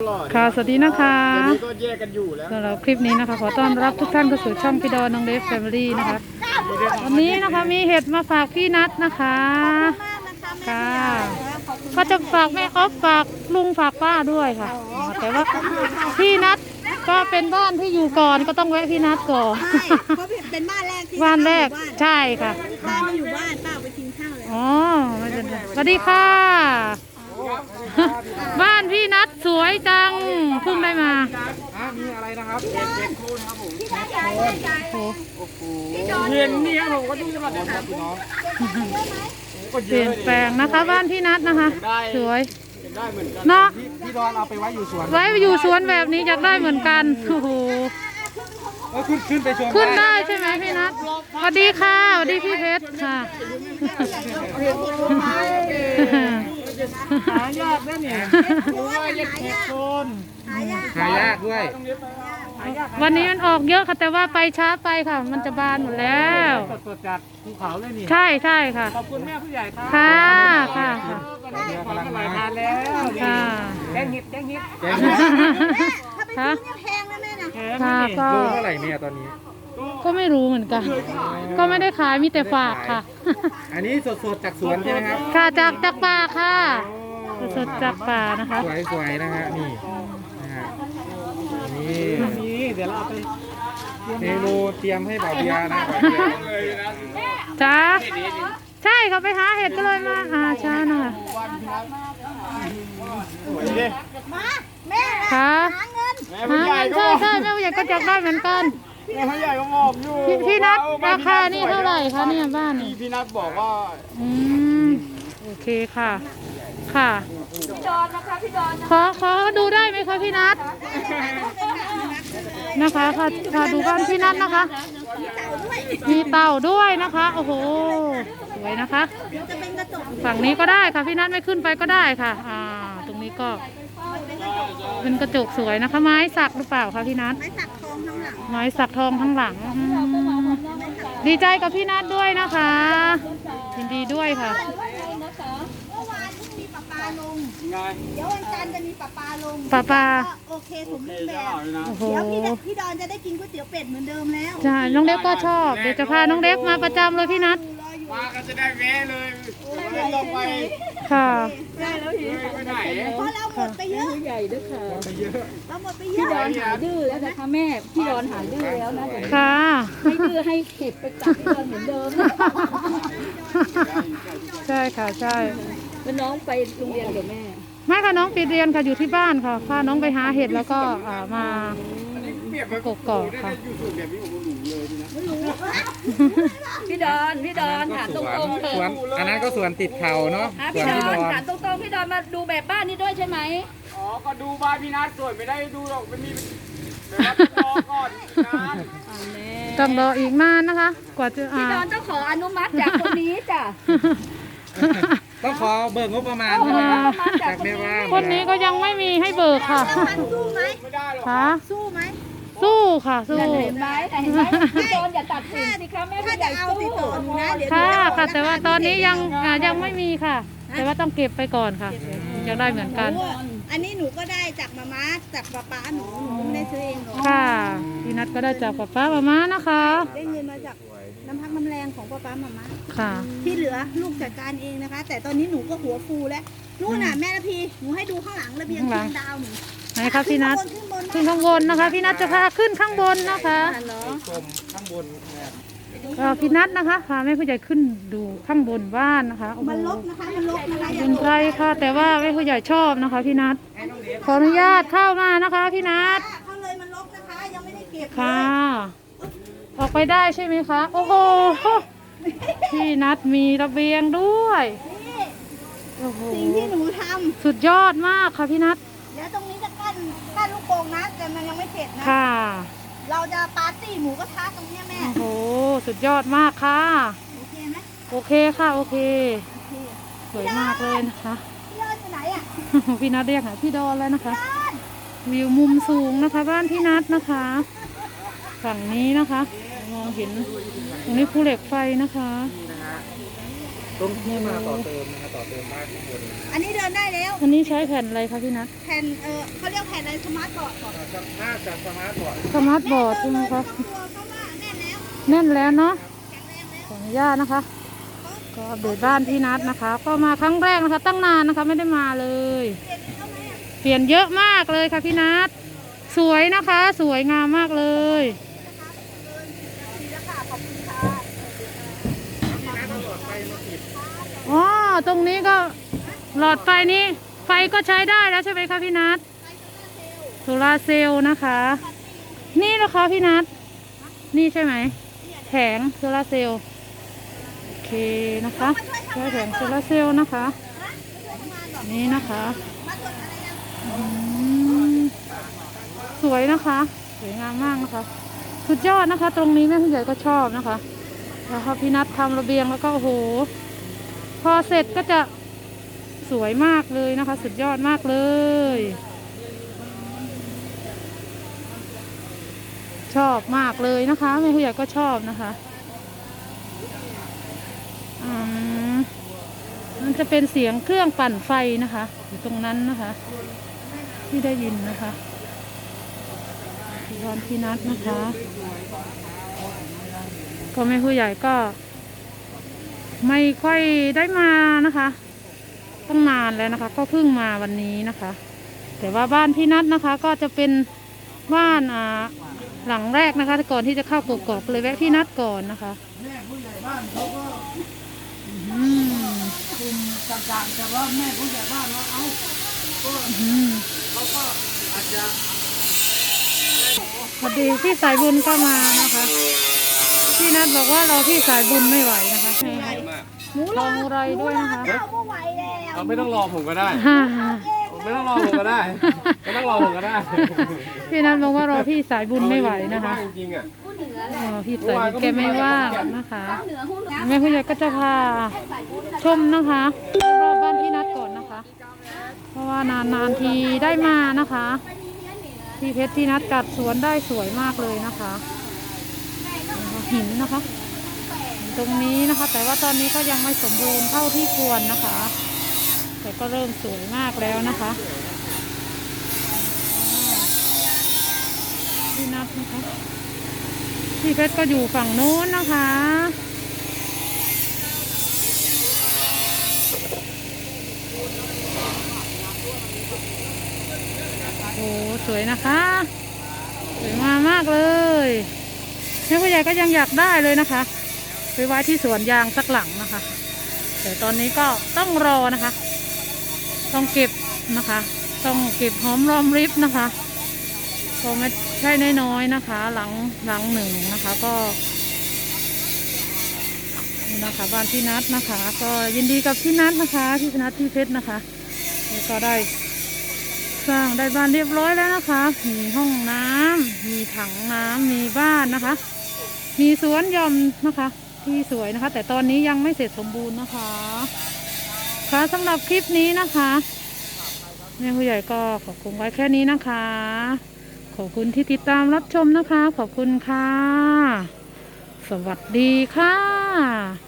ลอดค่ะ สวัสดีนะคะเดี๋ยวนี้ก็แยกกันอยู่แล้วสำหรับคลิปนี้นะคะ ขอต้อนรับทุกท่านเข้าสู่ช่องพี่ดอนน้องเดฟแฟมิลี่นะคะ วันนี้นะคะมีเห็ดมาฝากพี่นัทนะคะ ค่ะ ก็จะฝากแม่ออฟฝากลุงฝากป้าด้วยค่ะอ๋อแต่ว่าพี่นัทก็เป็นบ้านที่อยู่ก่อนก็ต้องแวะพี่นัทก่อนใช่เพราะเป็นบ้านแรกที่บ้านแรกป้าอยู่บ้านใช่ค่ะป้าไม่อยู่บ้านป้าเอาไปกินข้าวเลยอ๋อไม่เป็นไรสวัสดีค่ะ บ้านพี่นัทสวยจังเพิ่งได้มาอะมีอะไรนะครับเด็กๆคูณครับผมโอ้โอ้โหเย็นนี่ครับผมก็ดูจังหวัดนะครับพี่น้องก็เปเยลี่ยอะนแปลงนะคะบ้านพี่นัทนะคะสวยเห็นได้เหมือนกันเนาะพี่พี่ดอนเอาไปไว้อยู่สวนไว้อยู่สวนแบบนี้อยากได้เหมือนกันโอ้โหเออขึ้นขึ้นไปชมขึ้นได้ใช่ไหมพี่นัทสวัสดีค่ะสวัสดีพี่เพชรค่ะ หายากนะเนี่ยรู้ว่าเย็ดเห็ดโคนหายากหายากด้วยวันนี้มันออกเยอะค่ะแต่ว่าไปช้าไปค่ะ มันจะบานหมดแล้ว สดๆจากภูเขาเลยนี่ ใช่ใช่ค่ะ ขอบคุณแม่ผู้ใหญ่ครับค่ะค่ะเดี๋ยวกำลังมาทานแล้วค่ะแกงเห็ดแกงเห็ดแกงถ้าไปค่ะซื้อเนี่ยแพงนะแม่นะค่ะก็ โลเท่าไหร่เนี่ยตอนนี้ ก็ไม่รู้เหมือนกัน ก็ไม่ได้ขายมีแต่ฝากค่ะ อันนี้สดๆจากสวนใช่ไหมครับค่ะจากจากป่าค่ะ สดๆจากป่านะคะ สวยๆนะฮะนี่นะฮะนี่นี่เดี๋ยวเราไปเมนูเตรียมให้บ่าวเบียร์นะบ่าวเบียร์จ้าใช่เขาไปหาเห็ดก็เลยมาหาช้าหน่อยมาแม่ค่ะหาเงินหาเงินใช่ใช่แม่ผู้ใหญ่ก็อยากได้เหมือนกัน แม่ผู้ใหญ่ก็บอกอยู่พี่พี่นัทราคานี่เท่าไหร่คะเนี่ยบ้านพี่นี่พี่นัทบอกว่าอืมโอเคค่ะ ค่ะ พี่ดอนนะคะพี่ดอนขอขอดูได้ไหมคะพี่นัทนะคะค่ะค่ะดูบ้านพี่นัทนะคะ มีเต่าด้วยนะคะ โอ้โหสวยนะคะจะเป็นกระจกฝั่งนี้ก็ได้ค่ะพี่นัทไม่ขึ้นไปก็ได้ค่ะอ่าตรงนี้ก็ เป็นกระจกสวยนะคะ ไม้สักหรือเปล่าคะพี่นัท ไม้สัก ทองข้างหลังไม้สักทองข้างหลังอืมดีใจกับพี่นัทด้วยนะคะยินดีด้วยค่ะเมื่อวานเพิ่งมีปลาปลาลงไงเดี๋ยววันจันทร์จะมีปลาปลาลงปลาปลาก็โอเคสมบูรณ์แบบโอ้โหเดี๋ยวพี่เด็กพี่ดอนจะได้กินก๋วยเตี๋ยวเป็ดเหมือนเดิมแล้วใช่น้องเด็กก็ชอบเดี๋ยวจะพาน้องเด็กมาประจำเลยพี่นัทรออยู่มาก็จะได้แวะเลยไม่ต้องไปค่ะไปไหน เพราะเราหมดไปเยอะใหญ่ด้วยค่ะไปเยอะเราหมดไปเยพี่อะดอนหายดื้อแล้วนะคะแม่พี่ดอนหายดื้อแล้วนะแต่ค่ะ ให้ดื้อให้เห็บไปกัดพี่ดอนเหมือนเดิมนะใช่ค่ะใช่ แล้วน้องไปโรงเรียนกับแม่ไม่ค่ะน้องปิดเรียนค่ะอยู่ที่บ้านค่ะพาน้องไปหาเห็ดแล้วก็อ่ามา เปรียบไปกกอกค่ะยูทูบแบบนี้ผมหนูเลยนะ พี่ดอนพี่ดอนถามตรงๆเถสวอะนอันนั้นก็สวนติดเขาเนาะอะสวพี่นดที่อนดอนถามตรงๆพี่ดอนมาดูแบบบ้านนี้ด้วยใช่ไหมอ๋อ ก็ดูบ้านพี่นัทสวยไม่ได้ดูหรอกมันมีแบบว่าต้องรอก่อนนะต้องรออีกนานนะคะ กว่าจะพี่อ่าดอนต้องขออนุมัติจากคนนี้จ้ะต้องขอเบิกงบประมาณขอใช่ไหมอนุมัติจากคนนี้คนนี้ก็ยังไม่มีให้เบิกค่ะแล้วพันสู้ไหมไม่ได้หรอกค่ะสู้ไหม สู้ค่ะสู้นั่นเห็นไหมเห็นไหมพี่ดอนอย่าตัดสินสิคะแม่ถ้าผู้ใหจะญ่เอาสู้ติดต่อหนูนะเดี๋ยวหนูค่ะจะบอกค่ะ แต่ว่าตอนนี้ยังราคาอ่ายังไม่มีค่ะ แต่ว่าต้องเก็บไปก่อนค่ะยังได้เหมือนกันอันนี้หนูก็ได้จากมาม่าจากป๊าป๊าหนูหนูไม่ได้ซื้อเองหรอกค่ะพี่นัทก็ได้จากป้าป้ามามานะคะ ได้เงินมาจากน้ำพักน้ำแรงของป๊าป๊ามาม่าค่ะ ที่เหลือลูกจัดการเองนะคะ แต่ตอนนี้หนูก็หัวฟูแล้วนู่นน่ะแม่ระพีหนูให้ดูข้างหลังระเบียงข้างหลังทีนดาวหนู ไหนคะพี่นัทขึ้นบนขึ้นข้างบนนะคะ พี่นัทจะพาขึ้นข้างบนนะคะเนาะชมข้างบนนะครับก็พี่นัทนะคะพาแม่ผู้ใหญ่ขึ้นดูข้างบนบ้านนะคะโอ้โหมันลบนะคะ มันลบนะคะอย่าเป็นไรค่ะ แต่ว่าแม่ผู้ใหญ่ชอบนะคะ พี่นัทขออนุญาตเข้ามานะคะ พี่นัทเข้าเลยมันลบนะคะ ยังไม่ได้เก็บเลยค่ะ ออกไปได้ใช่ไหมคะ โอ้โหพี่นัทมีระเบียงด้วยนี่โอ้โหสิ่งที่หนูทสุดยอดมากค่ะพี่นัทำเดี๋ยวตรง นี้จะกั้นกั้นลูกโป่งนะแต่มันยังไม่เสร็จนะ ค่ะ เราจะปาร์ตี้หมูกระทะตรงเนี้ยแม่ โอ้โห สุดยอดมากค่ะ โอเคไหมโอเคค่ะ โอเค โอเคสวยมากเลยนะคะ พี่ยอดอยู่ไหนอะพี่นัทเรียกหาพี่ดอนแล้วนะคะวิวมุมสูงนะคะ บ้านพี่นัทนะคะ ฝั่งนี้นะคะ มองเห็นตรงนี้ภูเหล็กไฟนะคะ นี่นะฮะ ตรงที่มาต่อเติมนะครับต่อเติมบ้านข้างบนนะอันนี้เดินได้แล้ว อันนี้ใช้แผ่นอะไรคะพี่นัทแผ่นเออเขาเรียกแผ่นอะไรสมาร์ทบอร์ดก่อนจากหน้าจากสมาร์ทบอร์ดสมาร์ทบอร์ดใช่ไหมคะต้องกลัวเพราะว่าแน่นแล้วแน่นแล้วเนาะแข็งแรงแล้วขออนุญาตนะคะ ก็อัปเดตบ้านพี่นัทนะคะ ก็มาครั้งแรกนะคะ ตั้งนานนะคะไม่ได้มาเลย เปลี่ยนอีกแล้วไหมอะเปลี่ยนเยอะมากเลยค่ะพี่นัทสวยนะคะ สวยงามมากเลย ดีแล้วค่ะขอบคุณค่ะ อ๋อ ตรงนี้ก็หลอดไฟนี้ ไฟก็ใช้ได้แล้วใช่ไหมคะพี่นัทโซลาร์เซลล์นะคะ นี่นะคะพี่นัทนี่ใช่ไหมแผงโซลาร์เซลล์โอเคนะคะใช้แผงโซลาร์เซลล์นะคะ นี่นะคะสวยนะคะ สวยงามมากนะคะ สุดยอดนะคะ ตรงนี้แม่ผู้ใหญ่ก็ชอบนะคะ แล้วพอพี่นัททำระเบียงแล้วก็โอ้โห พอเสร็จก็จะสวยมากเลยนะคะ สุดยอดมากเลย ชอบมากเลยนะคะแม่ผู้ใหญ่ก็ชอบนะคะอืมมันจะเป็นเสียงเครื่องปั่นไฟนะคะ อยู่ตรงนั้นนะคะ ที่ได้ยินนะคะพี่พรพี่นัทนะคะ ก็แม่ผู้ใหญ่ก็ ไม่ค่อยได้มานะคะตั้งนานแล้วนะคะ ก็เพิ่งมาวันนี้นะคะ แต่ว่าบ้านพี่นัทนะคะ ก็จะเป็นบ้านอ่าหลังแรกนะคะก่อนที่จะเข้ากกอกเลยแวะพี่นัทก่อนนะคะอืมต่างๆแต่ว่าแม่ผู้ใหญ่บ้านว่าเอาอืมเขาก็อาจจะพอดีพี่สายบุญก็มานะคะ พี่นัทบอกว่าเราพี่สายบุญไม่ไหวนะคะหมูทองอุไรด้วยนะคะข้าวก็ไหวแล้วเอาไม่ต้องรอผมก็ได้ฮ่าไม่ต้องรอผมก็ได้ไม่ต้องรอผมก็ได้ พี่นัทบอกว่าเราพี่สายบุญไม่ไหวนะคะจริงๆอะอ๋อพี่สายบุญแกไม่ว่างนะคะเหนือหุ้นเหนือแม่ผู้ใหญ่ก็จะพาชมนะคะรอบบ้านพี่นัทก่อนนะคะ เพราะว่านานๆทีได้มานะคะพี่เพชรพี่นัทจัดสวนได้สวยมากเลยนะคะ หินนะคะ ตรงนี้นะคะ แต่ว่าตอนนี้ก็ยังไม่สมบูรณ์เท่าที่ควรนะคะ แต่ก็เริ่มสวยมากแล้วนะคะพี่นัทนะคะพี่เพชรก็อยู่ฝั่งโน้นนะคะโอ้สวยนะคะ สวยงามากเลย แม่ผู้ใหญ่ก็ยังอยากได้เลยนะคะไปไว้ที่สวนยางสักหลังนะคะ แต่ตอนนี้ก็ต้องรอนะคะ ต้องเก็บนะคะ ต้องเก็บหอมรอมริบนะคะก็ไม่ใช่น้อยๆนะคะ หลังหลังหนึ่งนะคะก็นี่นะคะบ้านพี่นัทนะคะ ก็ยินดีกับพี่นัทนะคะพี่นัทพี่เพชรนะคะแล้วก็ได้สร้างได้บ้านเรียบร้อยแล้วนะคะ มีห้องน้ำมีถังน้ำมีบ้านนะคะ มีสวนยอมนะคะ ที่สวยนะคะ แต่ตอนนี้ยังไม่เสร็จสมบูรณ์นะคะ ค่ะสำหรับคลิปนี้นะคะแม่ผู้ใหญ่ก็ขอบคุณไว้แค่นี้นะคะ ขอบคุณที่ติดตามรับชมนะคะ ขอบคุณค่ะ สวัสดีค่ะ